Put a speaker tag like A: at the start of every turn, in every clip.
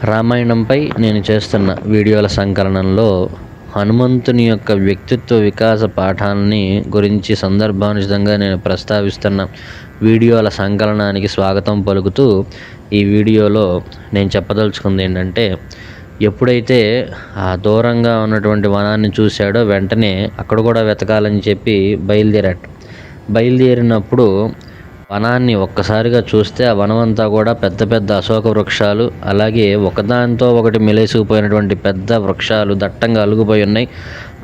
A: రామాయణంపై నేను చేస్తున్న వీడియోల సంకలనంలో హనుమంతుని యొక్క వ్యక్తిత్వ వికాస పాఠాలని గురించి సందర్భానుచితంగా నేను ప్రస్తావిస్తున్న వీడియోల సంకలనానికి స్వాగతం పలుకుతూ ఈ వీడియోలో నేను చెప్పదలుచుకుంది ఏంటంటే ఎప్పుడైతే ఆ దూరంగా ఉన్నటువంటి వనాన్ని చూశాడో వెంటనే అక్కడ కూడా వెతకాలని చెప్పి బయలుదేరాట బయలుదేరినప్పుడు వనాన్ని ఒక్కసారిగా చూస్తే ఆ వనమంతా కూడా పెద్ద పెద్ద అశోక వృక్షాలు అలాగే ఒకదానితో ఒకటి మెలేసిపోయినటువంటి పెద్ద వృక్షాలు దట్టంగా అలుగుపోయి ఉన్నాయి.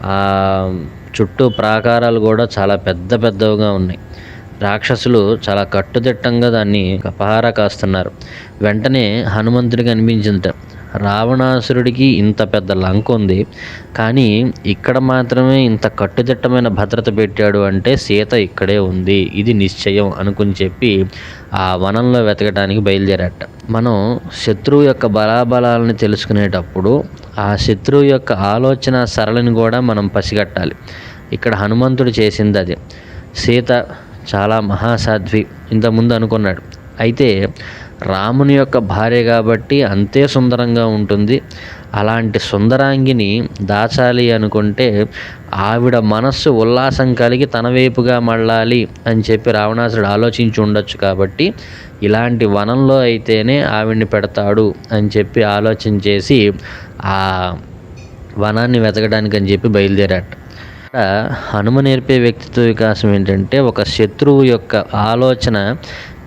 A: ఆ చుట్టూ ప్రాకారాలు కూడా చాలా పెద్ద పెద్దవిగా ఉన్నాయి. రాక్షసులు చాలా కట్టుదిట్టంగా దాన్ని పహారా కాస్తున్నారు. వెంటనే హనుమంతుడికి అనిపించిందట రావణాసురుడికి ఇంత పెద్ద లంక ఉంది. కానీ ఇక్కడ మాత్రమే ఇంత కట్టుదిట్టమైన భద్రత పెట్టాడు అంటే సీత ఇక్కడే ఉంది. ఇది నిశ్చయం అనుకుని చెప్పి ఆ వనంలో వెతకడానికి బయలుదేరట మనం శత్రువు యొక్క బలాబలాలను తెలుసుకునేటప్పుడు ఆ శత్రువు యొక్క ఆలోచన సరళిని కూడా మనం పసిగట్టాలి. ఇక్కడ హనుమంతుడు చేసింది అది. సీత చాలా మహాసాధ్వి ఇంతకుముందు అనుకున్నాడు. అయితే రాముని యొక్క భార్య కాబట్టి అంతే సుందరంగా ఉంటుంది. అలాంటి సుందరాంగిని దాచాలి అనుకుంటే ఆవిడ మనస్సు ఉల్లాసం కలిగి తన వైపుగా మళ్ళాలి అని చెప్పి రావణాసుడు ఆలోచించి ఉండొచ్చు కాబట్టి ఇలాంటి వనంలో అయితేనే ఆవిడ్ని పెడతాడు అని చెప్పి ఆలోచన చేసి ఆ వనాన్ని వెతకడానికి అని చెప్పి ఇక్కడ హనుమ నేర్పే వ్యక్తిత్వ వికాసం ఏంటంటే ఒక శత్రువు యొక్క ఆలోచన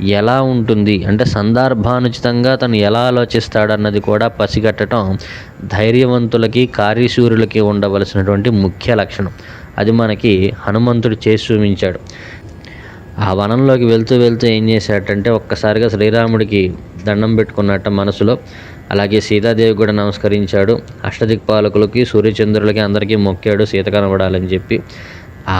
A: ఎలా ఉంటుంది? అంటే సందర్భానుచితంగా తను ఎలా ఆలోచిస్తాడన్నది కూడా పసిగట్టడం ధైర్యవంతులకి కార్యశూరులకి ఉండవలసినటువంటి ముఖ్య లక్షణం. అది మనకి హనుమంతుడు చేసి చూపించాడు. ఆ వనంలోకి వెళ్తూ వెళ్తూ ఏం చేశాడంటే ఒక్కసారిగా శ్రీరాముడికి దండం పెట్టుకున్నట్ట మనసులో. అలాగే సీతాదేవి కూడా నమస్కరించాడు. అష్టదిక్పాలకులకి సూర్యచంద్రులకి అందరికీ మొక్కాడు సీత కనబడాలని చెప్పి. ఆ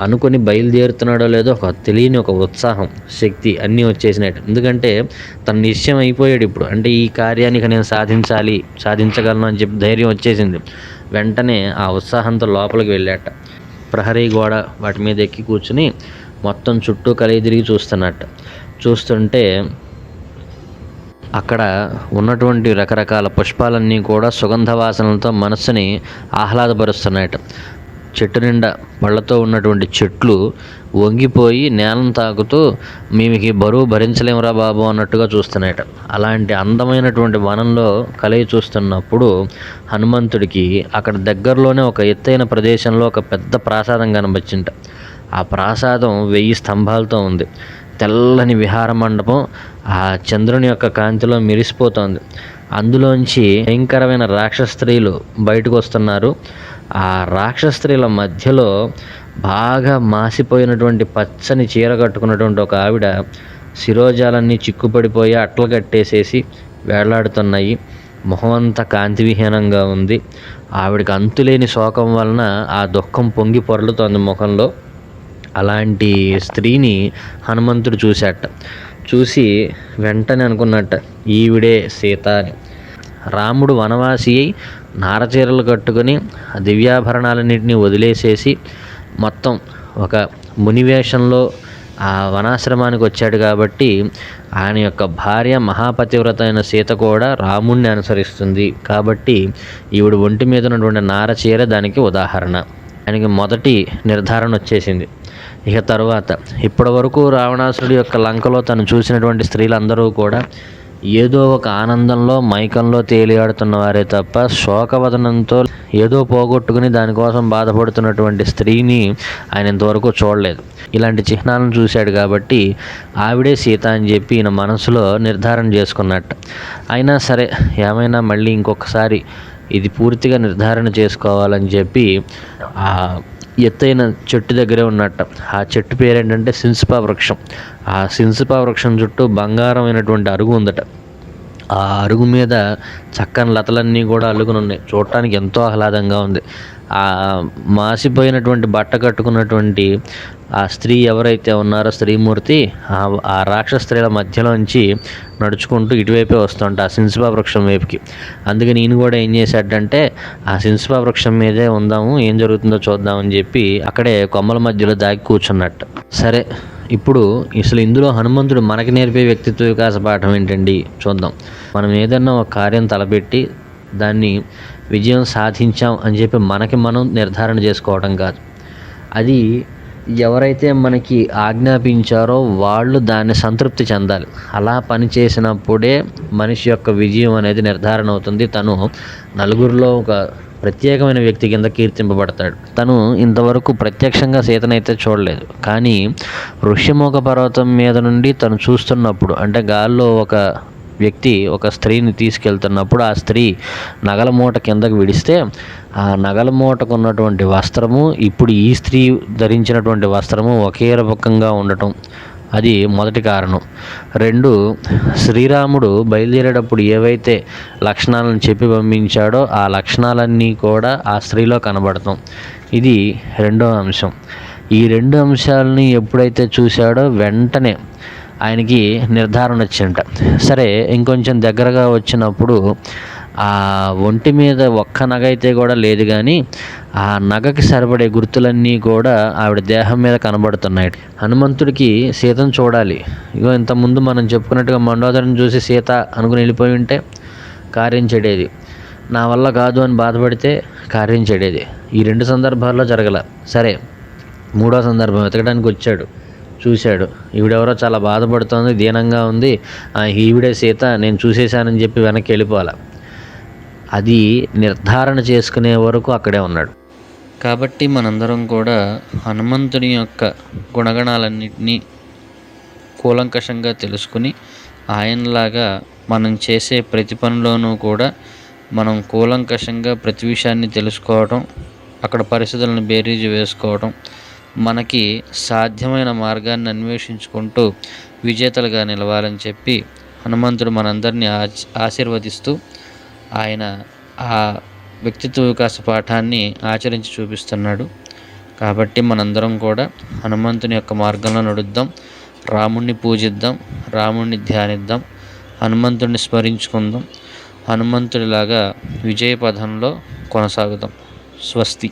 A: అనుకుని బయలుదేరుతున్నాడో లేదో ఒక తెలియని ఒక ఉత్సాహం శక్తి అన్నీ వచ్చేసినట్టు. ఎందుకంటే తన నిశ్చయం అయిపోయాడు ఇప్పుడు. అంటే ఈ కార్యానికి నేను సాధించాలి సాధించగలను అని చెప్పి ధైర్యం వచ్చేసింది. వెంటనే ఆ ఉత్సాహంతో లోపలికి వెళ్ళాట. ప్రహరీ గోడ వాటి మీద ఎక్కి కూర్చుని మొత్తం చుట్టూ కలిగి తిరిగి చూస్తున్నట్ట. చూస్తుంటే అక్కడ ఉన్నటువంటి రకరకాల పుష్పాలన్నీ కూడా సుగంధ వాసనలతో మనస్సుని ఆహ్లాదపరుస్తున్నాయట. చెట్టు నిండా పళ్ళతో ఉన్నటువంటి చెట్లు వంగిపోయి నేలను తాకుతూ మేమికి బరువు భరించలేమురా బాబు అన్నట్టుగా చూస్తున్నాయట. అలాంటి అందమైనటువంటి వనంలో కలయి చూస్తున్నప్పుడు హనుమంతుడికి అక్కడ దగ్గరలోనే ఒక ఎత్తైన ప్రదేశంలో ఒక పెద్ద ప్రాసాదం కనబచ్చింట. ఆ ప్రాసాదం వెయ్యి స్తంభాలతో ఉంది. తెల్లని విహార మండపం ఆ చంద్రుని యొక్క కాంతిలో మెరిసిపోతోంది. అందులోంచి భయంకరమైన రాక్షస స్త్రీలు బయటకు వస్తున్నారు ఆ రాక్షస స్త్రీల మధ్యలో బాగా మాసిపోయినటువంటి పచ్చని చీర కట్టుకున్నటువంటి ఒక ఆవిడ శిరోజాలన్నీ చిక్కుపడిపోయి అట్లు కట్టేసేసి వేలాడుతున్నాయి మొహం అంతా కాంతివిహీనంగా ఉంది. ఆవిడకి అంతులేని శోకం వలన ఆ దుఃఖం పొంగి పొరలుతోంది ముఖంలో. అలాంటి స్త్రీని హనుమంతుడు చూశాట. చూసి వెంటనే అనుకున్నట్ట ఈవిడే సీత అని. రాముడు వనవాసి అయి నారచీరలు కట్టుకొని దివ్యాభరణాలన్నింటినీ వదిలేసేసి మొత్తం ఒక మునివేషంలో ఆ వనాశ్రమానికి వచ్చాడు కాబట్టి ఆయన యొక్క భార్య మహాపతివ్రత అయిన సీత కూడా రాముణ్ణి అనుసరిస్తుంది. కాబట్టి ఈవిడ ఒంటి మీద ఉన్నటువంటి నారచీర దానికి ఉదాహరణ. ఆయనకి మొదటి నిర్ధారణ వచ్చేసింది. ఇక తరువాత ఇప్పటి వరకు రావణాసురుడి యొక్క లంకలో తను చూసినటువంటి స్త్రీలందరూ కూడా ఏదో ఒక ఆనందంలో మైకంలో తేలియాడుతున్న వారే తప్ప శోకవదనంతో ఏదో పోగొట్టుకుని దానికోసం బాధపడుతున్నటువంటి స్త్రీని ఆయన ఇంతవరకు చూడలేదు. ఇలాంటి చిహ్నాలను చూశాడు కాబట్టి ఆవిడే సీత అని చెప్పి ఈయన మనసులో నిర్ధారణ చేసుకున్నట్టు. అయినా సరే ఏమైనా మళ్ళీ ఇంకొకసారి ఇది పూర్తిగా నిర్ధారణ చేసుకోవాలని చెప్పి ఎత్తైన చెట్టు దగ్గరే ఉన్నట్ట. ఆ చెట్టు పేరేంటంటే సిన్సిపా వృక్షం. ఆ సిన్సిపా వృక్షం చుట్టూ బంగారమైనటువంటి అరుగు ఉందట. ఆ అరుగు మీద చక్కని లతలన్నీ కూడా అల్లుకుని ఉన్నాయి. చూడటానికి ఎంతో ఆహ్లాదంగా ఉంది. ఆ మాసిపోయినటువంటి బట్ట కట్టుకున్నటువంటి ఆ స్త్రీ ఎవరైతే ఉన్నారో స్త్రీమూర్తి ఆ ఆ రాక్షస స్త్రీల మధ్యలోంచి నడుచుకుంటూ ఇటువైపే వస్తుంట ఆ సిన్సిపా వృక్షం వైపుకి. అందుకని ఈయన కూడా ఏం చేశాడంటే ఆ సిన్సిపా వృక్షం మీదే ఉందాము ఏం జరుగుతుందో చూద్దామని చెప్పి అక్కడే కొమ్మల మధ్యలో దాగి కూర్చున్నట్టు. సరే ఇప్పుడు అసలు ఇందులో హనుమంతుడు మనకి నేర్పే వ్యక్తిత్వ వికాస పాఠం ఏంటండి? చూద్దాం. మనం ఏదన్నా ఒక కార్యం తలపెట్టి దాన్ని విజయం సాధించాం అని చెప్పి మనకి మనం నిర్ధారణ చేసుకోవడం కాదు. అది ఎవరైతే మనకి ఆజ్ఞాపించారో వాళ్ళు దాన్ని సంతృప్తి చెందాలి. అలా పని చేసినప్పుడే మనిషి యొక్క విజయం అనేది నిర్ధారణ అవుతుంది. తను నలుగురిలో ఒక ప్రత్యేకమైన వ్యక్తి కింద కీర్తింపబడతాడు. తను ఇంతవరకు ప్రత్యక్షంగా సీతనైతే చూడలేదు. కానీ ఋష్యముఖ పర్వతం మీద నుండి తను చూస్తున్నప్పుడు అంటే గాల్లో ఒక వ్యక్తి ఒక స్త్రీని తీసుకెళ్తున్నప్పుడు ఆ స్త్రీ నగల మూట కిందకు విడిస్తే ఆ నగల మూటకు ఉన్నటువంటి వస్త్రము ఇప్పుడు ఈ స్త్రీ ధరించినటువంటి వస్త్రము ఒకే రకంగా ఉండటం. అది మొదటి కారణం. రెండు శ్రీరాముడు బయలుదేరేటప్పుడు ఏవైతే లక్షణాలను చెప్పి పంపించాడో ఆ లక్షణాలన్నీ కూడా ఆ స్త్రీలో కనబడతాం. ఇది రెండో అంశం. ఈ రెండు అంశాలని ఎప్పుడైతే చూశాడో వెంటనే ఆయనకి నిర్ధారణ వచ్చింట సరే ఇంకొంచెం దగ్గరగా వచ్చినప్పుడు ఆ ఒంటి మీద ఒక్క నగ అయితే కూడా లేదు కానీ ఆ నగకి సరిపడే గుర్తులన్నీ కూడా ఆవిడ దేహం మీద కనబడుతున్నాయి. హనుమంతుడికి సీతను చూడాలి. ఇగో ఇంతకుముందు మనం చెప్పుకున్నట్టుగా మండోదరిని చూసి సీత అనుకుని వెళ్ళిపోయి ఉంటే కార్యం చెడేది. నా వల్ల కాదు అని బాధపడితే కార్యం చెడేది. ఈ రెండు సందర్భాల్లో జరగల. సరే మూడో సందర్భం వెతకడానికి వచ్చాడు. చూశాడు. ఈవిడెవరో చాలా బాధపడుతోంది దీనంగా ఉంది. ఆ ఈవిడే సీత నేను చూసేశానని చెప్పి వెనక్కి వెళ్ళిపోవాలి. అది నిర్ధారణ చేసుకునే వరకు అక్కడే ఉన్నాడు. కాబట్టి మనందరం కూడా హనుమంతుని యొక్క గుణగణాలన్నింటినీ కూలంకషంగా తెలుసుకుని ఆయనలాగా మనం చేసే ప్రతి పనిలోనూ కూడా మనం కూలంకషంగా ప్రతి విషయాన్ని తెలుసుకోవడం అక్కడ పరిస్థితులను బేరీజు వేసుకోవడం మనకి సాధ్యమైన మార్గాన్ని అన్వేషించుకుంటూ విజేతలుగా నిలవాలని చెప్పి హనుమంతుడు మనందరినీ ఆశీర్వదిస్తూ ఆయన ఆ వ్యక్తిత్వ వికాస పాఠాన్ని ఆచరించి చూపిస్తున్నాడు. కాబట్టి మనందరం కూడా హనుమంతుని యొక్క మార్గంలో నడుద్దాం రాముణ్ణి పూజిద్దాం రాముణ్ణి ధ్యానిద్దాం హనుమంతుడిని స్మరించుకుందాం హనుమంతుడిలాగా విజయ పథంలో కొనసాగుదాం స్వస్తి.